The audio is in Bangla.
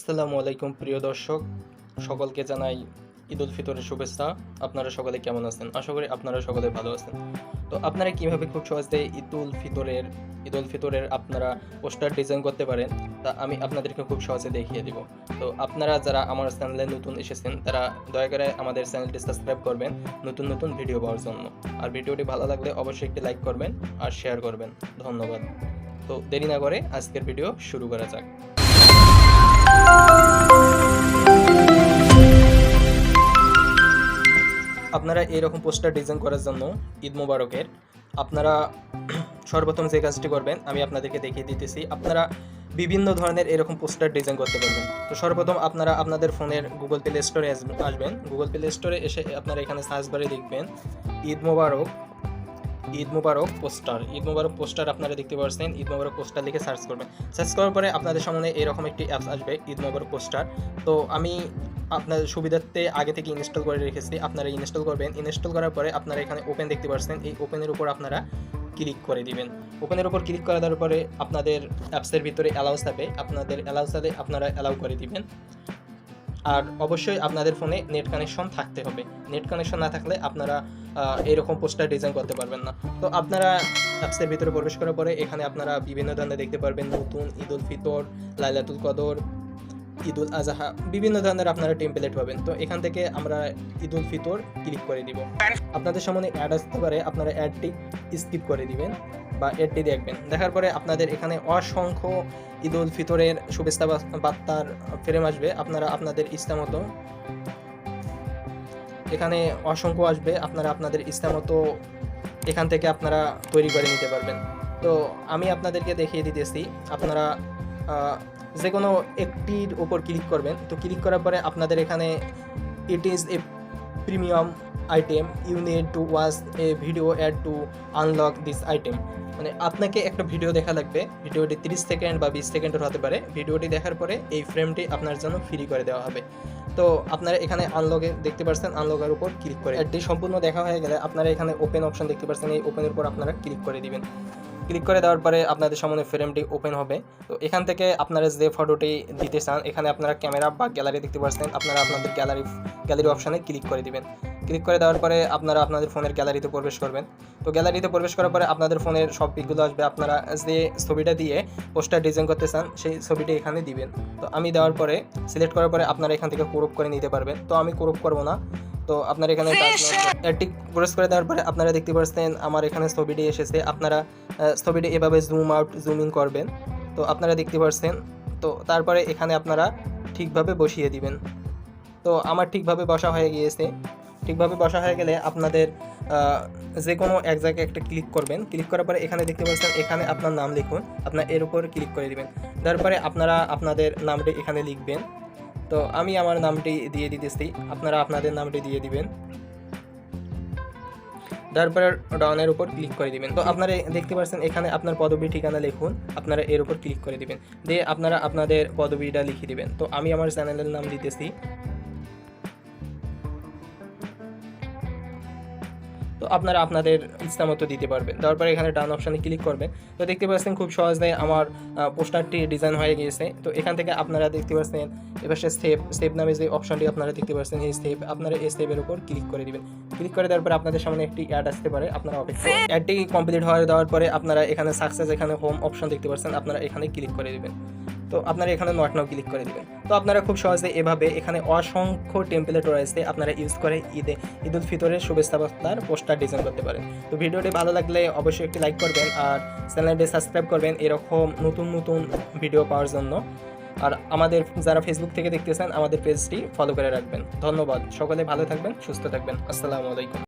আসসালামু আলাইকুম, প্রিয় দর্শক। সকলকে জানাই ঈদ উল ফিতরের শুভেচ্ছা। আপনারা সকলে কেমন আছেন? আশা করি আপনারা সকলে ভালো আছেন। তো আপনারা কীভাবে খুব সহজে ঈদ উল ফিতরের ঈদ উল ফিতরের আপনারা পোস্টার ডিজাইন করতে পারেন, তা আমি আপনাদেরকে খুব সহজে দেখিয়ে দিব। তো আপনারা যারা আমার চ্যানেলে নতুন এসেছেন, তারা দয়া করে আমাদের চ্যানেলটি সাবস্ক্রাইব করবেন নতুন নতুন ভিডিও পাওয়ার জন্য। আর ভিডিওটি ভালো লাগলে অবশ্যই একটি লাইক করবেন আর শেয়ার করবেন। ধন্যবাদ। তো দেরি না করে আজকের ভিডিও শুরু করা যাক। আপনারা এইরকম পোস্টার ডিজাইন করার জন্য ঈদ মুবারকের, আপনারা সর্বপ্রথম যে কাজটি করবেন, আমি আপনাদেরকে দেখিয়ে দিতেছি, আপনারা বিভিন্ন ধরনের এরকম পোস্টার ডিজাইন করতে পারবেন। তো সর্বপ্রথম আপনারা আপনাদের ফোনের গুগল প্লে স্টোরে আসবেন। গুগল প্লে স্টোরে এসে আপনারা এখানে সার্চ বারে লিখবেন, ঈদ মুবারক ঈদ মুবারক পোস্টার। ঈদ মুবারক পোস্টার আপনারা দেখতে পাচ্ছেন ঈদ মুবারক পোস্টার লিখে সার্চ করবেন। সার্চ করার পরে আপনাদের সামনে এরকম একটি অ্যাপস আসবে, ঈদ মুবারক পোস্টার। তো আমি আপনাদের সুবিধার্থে আগে থেকে ইনস্টল করে রেখেছি। আপনারা ইনস্টল করবেন। ইনস্টল করার পরে আপনারা এখানে ওপেন দেখতে পাচ্ছেন এই ওপেনের উপর আপনারা ক্লিক করে দিবেন। ওপেনের উপর ক্লিক করে দেওয়ার পরে আপনাদের অ্যাপসের ভিতরে অ্যালাউস থাকবে। আপনাদের অ্যালাউস থাকলে আপনারা অ্যালাউ করে দিবেন। আর অবশ্যই আপনাদের ফোনে নেট কানেকশন থাকতে হবে। নেট কানেকশন না থাকলে আপনারা এরকম পোস্টার ডিজাইন করতে পারবেন না। তো আপনারা অ্যাপসের ভিতরে প্রবেশ করার পরে এখানে আপনারা বিভিন্ন ধরনের দেখতে পারবেন। নতুন ঈদ উল ফিতর, লাইলাতুল কদর ঈদ উল আজহা বিভিন্ন ধরনের আপনারা টেমপ্লেট পাবেন। তো এখান থেকে আমরা ঈদ উল ফিতর ক্লিক করে দিব। আপনাদের সামনে অ্যাড আসতে পারে, আপনারা অ্যাডটি স্কিপ করে দিবেন বা অ্যাডটি দেখবেন। দেখার পরে আপনাদের এখানে অসংখ্য ঈদ উল ফিতরের শুভেচ্ছা বার্তার ফ্রেম আসবে। আপনারা আপনাদের ইচ্ছা মতো এখানে অসংখ্য আসবে। আপনারা আপনাদের ইচ্ছা মতো এখান থেকে আপনারা তৈরি করে নিতে পারবেন। তো আমি আপনাদেরকে দেখিয়ে দিতেছি। আপনারা যে কোনো একটির ওপর ক্লিক করবেন। তো ক্লিক করার পরে আপনাদের এখানে it is a premium item you need to watch a video ad to unlock this item মানে আপনাকে একটা ভিডিও দেখা লাগবে। ভিডিওটি তিরিশ সেকেন্ড বা বিশ সেকেন্ডের হতে পারে। ভিডিওটি দেখার পরে এই ফ্রেমটি আপনার জন্য ফ্রি করে দেওয়া হবে। তো আপনারা এখানে আনলকে দেখতে পাচ্ছেন আনলকের উপর ক্লিক করে। অ্যাডটি সম্পূর্ণ দেখা হয়ে গেলে আপনারা এখানে ওপেন অপশন দেখতে পাচ্ছেন এই ওপেনের উপর আপনারা ক্লিক করে দিবেন। ক্লিক করে দেওয়ার পরে আপনাদের সামনে ফ্রেমটি ওপেন হবে। তো এখান থেকে আপনারা যে ফটোটি দিতে চান, এখানে আপনারা ক্যামেরা বা গ্যালারি দেখতে পাচ্ছেন। আপনারা আপনাদের গ্যালারি গ্যালারি অপশানে ক্লিক করে দিবেন। ক্লিক করে দেওয়ার পরে আপনারা আপনাদের ফোনের গ্যালারিতে প্রবেশ করবেন। তো গ্যালারিতে প্রবেশ করার পরে আপনাদের ফোনের সব পিকগুলো আসবে। আপনারা যে ছবিটা দিয়ে পোস্টার ডিজাইন করতে চান, সেই ছবিটি এখানে দিবেন। তো আমি দেওয়ার পরে, সিলেক্ট করার পরে আপনারা এখান থেকে ক্রপ করে নিতে পারবেন। তো আমি ক্রপ করব না। তো আপনার এখানে অ্যাডটি প্রেস করে দেওয়ার পরে আপনারা দেখতে পাচ্ছেন আমার এখানে ছবিটি এসেছে। আপনারা ছবিটি এভাবে জুম আউট জুম ইন করবেন। তো আপনারা দেখতে পাচ্ছেন তো তারপরে এখানে আপনারা ঠিকভাবে বসিয়ে দিবেন। তো আমার ঠিকভাবে বসা হয়ে গিয়েছে। ঠিকভাবে বসা হয়ে গেলে আপনাদের যে কোনো এক জায়গায় একটা ক্লিক করবেন। ক্লিক করার পরে এখানে দেখতে পাচ্ছেন এখানে আপনার নাম লিখুন। আপনার এর উপর ক্লিক করে দিবেন। তারপরে আপনারা আপনাদের নামটি এখানে লিখবেন। তো আমি আমার নামটি দিয়ে দিতেছি। আপনারা আপনাদের নামটি দিয়ে দিবেন। তারপরে ডাউনের উপর ক্লিক করে দিবেন। তো আপনারা দেখতে পাচ্ছেন এখানে আপনার পদবী ঠিকানা লিখুন। আপনারা এর উপর ক্লিক করে দিবেন। দিয়ে আপনারা আপনাদের পদবীটা লিখে দিবেন। তো আমি আমার চ্যানেলের নাম দিতেছি। তো আপনারা আপনাদের ইচ্ছা মতো দিতে পারবেন। তারপরে এখানে ডান অপশানে ক্লিক করবেন। তো দেখতে পাচ্ছেন খুব সহজে আমার পোস্টারটি ডিজাইন হয়ে গিয়েছে। তো এখান থেকে আপনারা দেখতে পাচ্ছেন এবার সে স্টেপ স্টেপ নামে যে অপশনটি আপনারা দেখতে পাচ্ছেন, এই স্টেপ আপনারা এই স্টেপের উপর ক্লিক করে দিবেন। ক্লিক করে দেওয়ার পরে আপনাদের সামনে একটি অ্যাড আসতে পারে, আপনারা অপেক্ষা অ্যাডটি কমপ্লিট হয়ে দেওয়ার পরে আপনারা এখানে সাকসেস এখানে হোম অপশন দেখতে পাচ্ছেন, আপনারা এখানে ক্লিক করে দিবেন। তো আপনারা এখানে নট নাও ক্লিক করে দিবেন। তো আপনারা খুব সহজে এভাবে এখানে অসংখ্য টেমপ্লেট রয়েছে আপনারা ইউজ করে ঈদে, ঈদ উল ফিতরের শুভেচ্ছা বার্তার পোস্টার ডিজাইন করতে পারেন। তো ভিডিওটি ভালো লাগলে অবশ্যই একটি লাইক করবেন আর চ্যানেলটি সাবস্ক্রাইব করবেন এরকম নতুন নতুন ভিডিও পাওয়ার জন্য। আর আমাদের যারা ফেসবুক থেকে দেখতেছেন, আমাদের পেজটি ফলো করে রাখবেন। ধন্যবাদ। সকলে ভালো থাকবেন, সুস্থ থাকবেন। আসসালামু আলাইকুম।